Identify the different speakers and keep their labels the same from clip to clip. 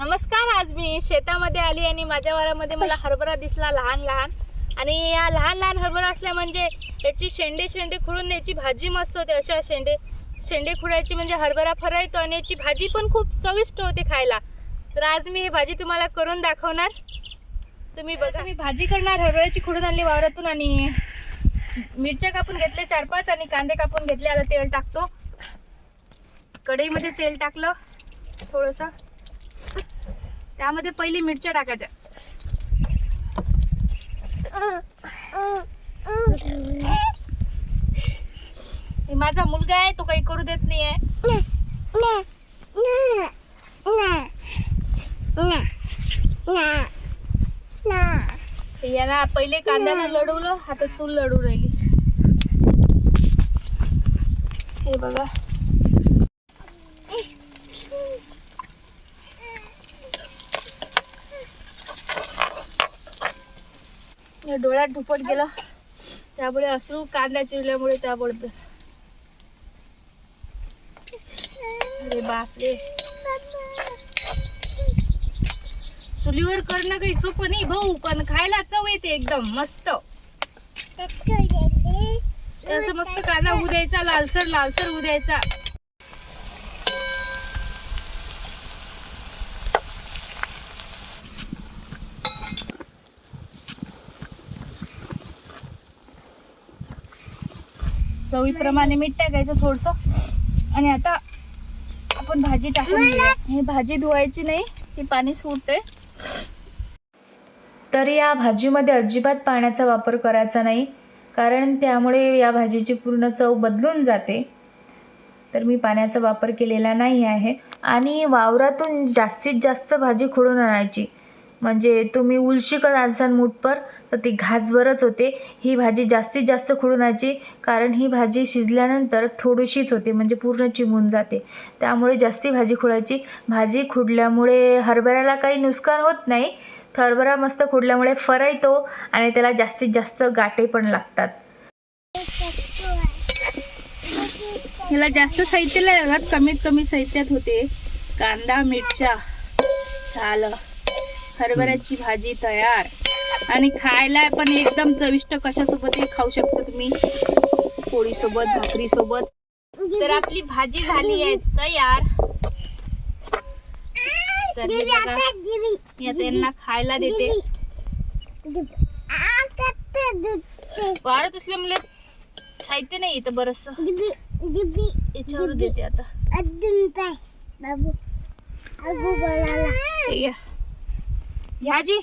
Speaker 1: नमस्कार आज मी शेतामध्ये आली आणि माझ्या वारामध्ये मला हरभरा दिसला लहान लहान. आणि या लहान लहान हरभरा असल्या म्हणजे याची शेंडे शेंडे खुडून याची भाजी मस्त होते. अशा शेंडे शेंडे खुडायची म्हणजे हरभरा फरायतो आणि याची भाजी पण खूप चविष्ट होते खायला. तर आज मी ही भाजी तुम्हाला करून दाखवणार. तुम्ही बघा. मी भाजी करणार हरभऱ्याची खुडून आणली वावरातून आणि मिरच्या कापून घेतले चार पाच आणि कांदे कापून घेतले. आता तेल टाकतो. कढईमध्ये तेल टाकलं थोडंसं. त्यामध्ये पहिले मिरच्या टाकायच्या. माझा मुलगा आहे तो काही करू देत नाही आहे याला पहिले कांद्यानं लढवलं आता चूल लढू राहिली. हे बघा या डोळ्यात ढुपट गेलं. त्यामुळे अश्रू कांदा चिरल्यामुळे त्यामुळे अरे बापरे. चुलीवर करणं काही सोपं नाही भाऊ पण खायला चव येते एकदम मस्त. असं मस्त कांदा उद्यायचा लालसर लालसर उद्यायचा. चवीप्रमाणे मीठ टाकायचं थोडस. आणि आता आपण भाजी टाकून घेऊया. ही भाजी धुवायची नाही ही पाणी सुटते
Speaker 2: तर या भाजीमध्ये अजिबात पाण्याचा वापर करायचा नाही कारण त्यामुळे या भाजीची पूर्ण चव बदलून जाते. तर मी पाण्याचा वापर केलेला नाही आहे. आणि वावरातून जास्तीत जास्त भाजी खोडून आणायची. म्हणजे तुम्ही उलशी कर आणसान मूठपर तर ती घासभरच होते. ही भाजी जास्तीत जास्त खोडून कारण ही भाजी शिजल्यानंतर थोडीशीच होते म्हणजे पूर्ण चिमून जाते. त्यामुळे जास्ती भाजी खुडायची भाजी खुडल्यामुळे हरभऱ्याला काही नुकसान होत नाही. हरभरा मस्त खुडल्यामुळे फरायतो आणि त्याला जास्तीत जास्त गाठे पण लागतात.
Speaker 1: ह्याला जास्त साहित्य लागत कमीत कमी साहित्यात होते. कांदा मिरच्या झालं. हरभऱ्याची भाजी तयार. आणि खायला पण एकदम चविष्ट कशासोबतही खाऊ शकता तुम्ही? पोळीसोबत भाकरीसोबत. तर आपली भाजी झाली आहे तयार. तर हे बघा मी आता यांना खायला देते. वारत असल्यामुळे साहित्य नाही इथं बरस याच्यावर देते आता. घ्या. जी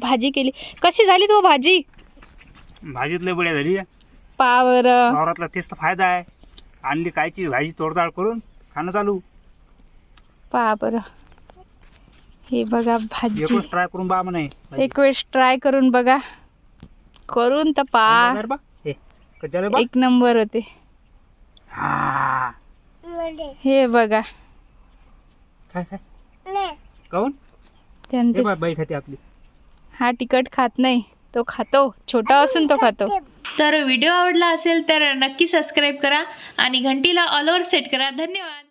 Speaker 1: भाजी केली. कशी झाली तू भाजी?
Speaker 3: भाजीत लय बढिया झाली.
Speaker 1: पावर.
Speaker 3: वावरातला तेच तर फायदा आहे. आणली कायची भाजी तोडताड करून खाणं चालू.
Speaker 1: पा बर हे बघा भाजी.
Speaker 3: एकच ट्राय करून बा म्हणे.
Speaker 1: एक वेळेस ट्राय करून बघा. करून तर पा. एक नंबर होते.
Speaker 3: हा.
Speaker 1: हे बघा.
Speaker 3: काय काय काऊन? हे
Speaker 1: त्यांचे
Speaker 3: बाई खाते आपली.
Speaker 1: हा तिखट खात नाही तो खातो. छोटा असून तो खातो.
Speaker 2: तर व्हिडिओ आवडला असेल तर नक्की सबस्क्राईब करा आणि घंटीला ऑल ओव्हर सेट करा. धन्यवाद.